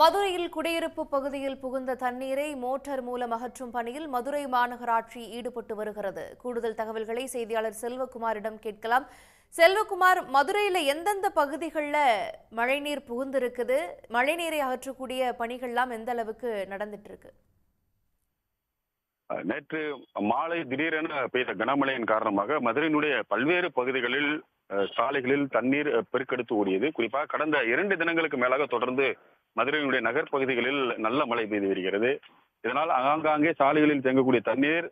மதுரையில் குடியிருப்பு பகுதியில் புகுந்த தண்ணீரை மோட்டார் மூலம் அகற்றும் பணியில் மதுரை மாநகராட்சி ஈடுபட்டு வருகிறது. கூடுதல் தகவல்களை செய்தியாளர் செல்வகுமாரிடம் கேட்கலாம். செல்வகுமார் மதுரையில் எந்தெந்த பகுதிகளில் மழைநீர் புகுந்திருக்குது? மழைநீரை அகற்றக்கூடிய பணிகள்லாம் எந்த அளவுக்கு நடந்துட்டு இருக்கு நேற்று மாலை திடீரென பெய்த கனமழையின் காரணமாக மதுரையினுடைய பல்வேறு பகுதிகளில் சாலைகளில் தண்ணீர் பெருக்கெடுத்து ஓடியது. குறிப்பாக கடந்த இரண்டு தினங்களுக்கு மேலாக தொடர்ந்து மதுரையினுடைய நகர்ப்பகுதிகளில் நல்ல மழை பெய்து வருகிறது. இதனால் ஆங்காங்கே சாலைகளில் தேங்கக்கூடிய தண்ணீர்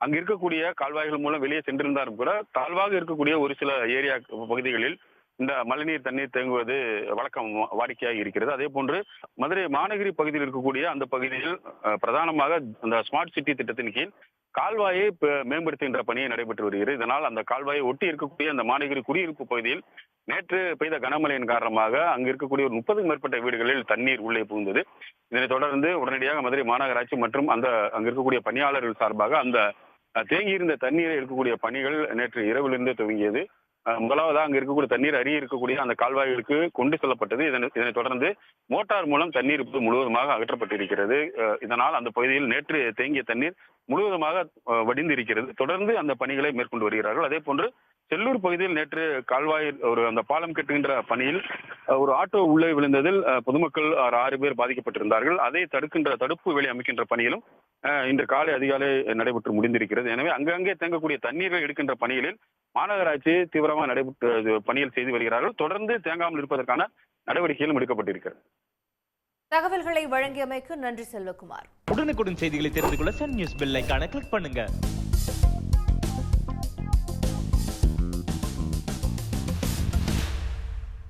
அங்கு இருக்கக்கூடிய கால்வாய்கள் மூலம் வெளியே சென்றிருந்தாலும் கூட தாழ்வாக இருக்கக்கூடிய ஒரு சில ஏரியா பகுதிகளில் இந்த மழைநீர் தண்ணீர் தேங்குவது வழக்கம் வாடிக்கையாக இருக்கிறது. அதே போன்று மதுரை மாநகரி பகுதியில் இருக்கக்கூடிய அந்த பகுதியில் பிரதானமாக அந்த ஸ்மார்ட் சிட்டி திட்டத்தின் கீழ் கால்வாயை மேம்படுத்துகின்ற பணியை நடைபெற்று வருகிறது. இதனால் அந்த கால்வாயை ஒட்டி இருக்கக்கூடிய அந்த மாநகரி குடியிருப்பு பகுதியில் நேற்று பெய்த கனமழையின் காரணமாக அங்கு இருக்கக்கூடிய ஒரு முப்பதுக்கும் மேற்பட்ட வீடுகளில் தண்ணீர் உள்ளே புகுந்தது. இதனைத் தொடர்ந்து உடனடியாக மதுரை மாநகராட்சி மற்றும் அந்த அங்கு இருக்கக்கூடிய பணியாளர்கள் சார்பாக அந்த தேங்கியிருந்த தண்ணீரை இருக்கக்கூடிய பணிகள் நேற்று இரவிலிருந்து துவங்கியது. முதலாவதாக அங்கு இருக்கக்கூடிய தண்ணீர் அருகே இருக்கக்கூடிய அந்த கால்வாய்களுக்கு கொண்டு செல்லப்பட்டது. இதனை இதனைத் தொடர்ந்து மோட்டார் மூலம் தண்ணீர் இப்போது முழுவதுமாக அகற்றப்பட்டிருக்கிறது. இதனால் அந்த பகுதியில் நேற்று தேங்கிய தண்ணீர் முழுவதுமாக வடிந்து இருக்கிறது தொடர்ந்து அந்த பணிகளை மேற்கொண்டு வருகிறார்கள். அதே போன்று செல்லூர் பகுதியில் நேற்று கால்வாய் ஒரு அந்த பாலம் கட்டுகின்ற பணியில் ஒரு ஆட்டோ உள்ளே விழுந்ததில் பொதுமக்கள் ஆறு பேர் பாதிக்கப்பட்டிருந்தார்கள். அதை தடுக்கின்ற தடுப்பு வேலை அமைக்கின்ற பணியிலும் இன்று காலை அதிகாலை நடைபெற்று முடிந்திருக்கிறது. எனவே அங்கங்கே தேங்கக்கூடிய தண்ணீரை எடுக்கின்ற பணிகளில் மாநகராட்சி தீவிரமாக நடைபெற்று பணியில் செய்து வருகிறார்கள். தொடர்ந்து தேங்காமல் இருப்பதற்கான நடவடிக்கைகளும் எடுக்கப்பட்டிருக்கிறது. தகவல்களை வழங்கியமைக்கு நன்றி செல்வகுமார். உடனுக்குடன் செய்திகளை தெரிந்து கொள்ள சன் நியூஸ் பெல் ஐகானை கிளிக் பண்ணுங்க.